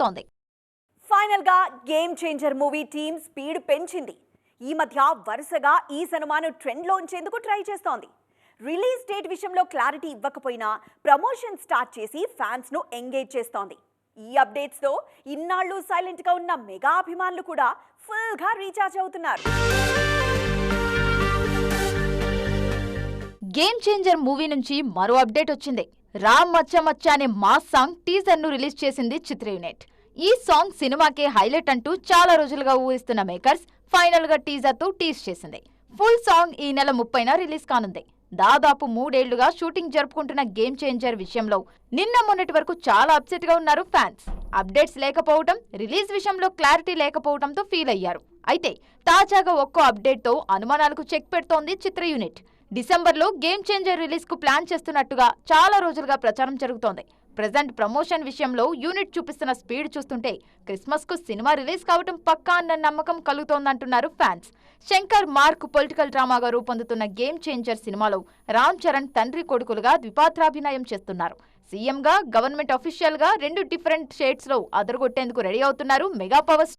తోంది ఫైనల్గా game changer movie team speed పెంచింది. ఈ మధ్య వరుసగా ఈ సినిమాను ట్రెండ్లో ఉంచేందుకు ట్రై చేస్తోంది. రిలీజ్ డేట్ విషయంలో క్లారిటీ ఇవ్వకపోయినా ప్రమోషన్ స్టార్ట్ చేసి ఫ్యాన్స్ను ఎంగేజ్ చేస్తోంది. ఈ అప్డేట్స్తో ఇన్నాళ్ళు సైలెంట్గా ఉన్న మెగా అభిమానులు కూడా ఫుల్గా రీఛార్జ్ అవుతున్నారు. గేమ్ చేంజర్ మూవీ నుంచి మరో అప్డేట్ వచ్చింది. రామ్ మచ్చ మచ్చ అనే మాస్ సాంగ్ టీజర్ను రిలీజ్ చేసింది చిత్ర యూనిట్. ఈ సాంగ్ సినిమాకే హైలైట్ అంటూ చాలా రోజులుగా ఊహిస్తున్న మేకర్స్ ఫైనల్గా టీజర్తో టీజ్ చేసింది. ఫుల్ సాంగ్ ఈ నెల ముప్పైన రిలీజ్ కానుంది. దాదాపు మూడేళ్ళుగా షూటింగ్ జరుపుకుంటున్న గేమ్ చేంజర్ విషయంలో నిన్న మొన్నటి వరకు చాలా అప్సెట్గా ఉన్నారు ఫ్యాన్స్. అప్డేట్స్ లేకపోవడం రిలీజ్ విషయంలో క్లారిటీ లేకపోవడంతో ఫీల్ అయ్యారు. అయితే తాజాగా ఒక్కో అప్డేట్తో అనుమానాలకు చెక్ పెడుతోంది చిత్ర యూనిట్. డిసెంబర్లో గేమ్ చేంజర్ రిలీజ్కు ప్లాన్ చేస్తున్నట్టుగా చాలా రోజులుగా ప్రచారం జరుగుతోంది. ప్రజెంట్ ప్రమోషన్ విషయంలో యూనిట్ చూపిస్తున్న స్పీడ్ చూస్తుంటే క్రిస్మస్కు సినిమా రిలీజ్ కావటం పక్కా అన్న నమ్మకం కలుగుతోందంటున్నారు ఫ్యాన్స్. శంకర్ మార్క్ పొలిటికల్ డ్రామాగా రూపొందుతున్న గేమ్ చేంజర్ సినిమాలో రామ్ చరణ్ తండ్రి కొడుకులుగా ద్విపాత్రాభినయం చేస్తున్నారు. సీఎంగా గవర్నమెంట్ అఫీషియల్గా రెండు డిఫరెంట్ షేడ్స్లో అదరగొట్టేందుకు రెడీ అవుతున్నారు మెగా పవర్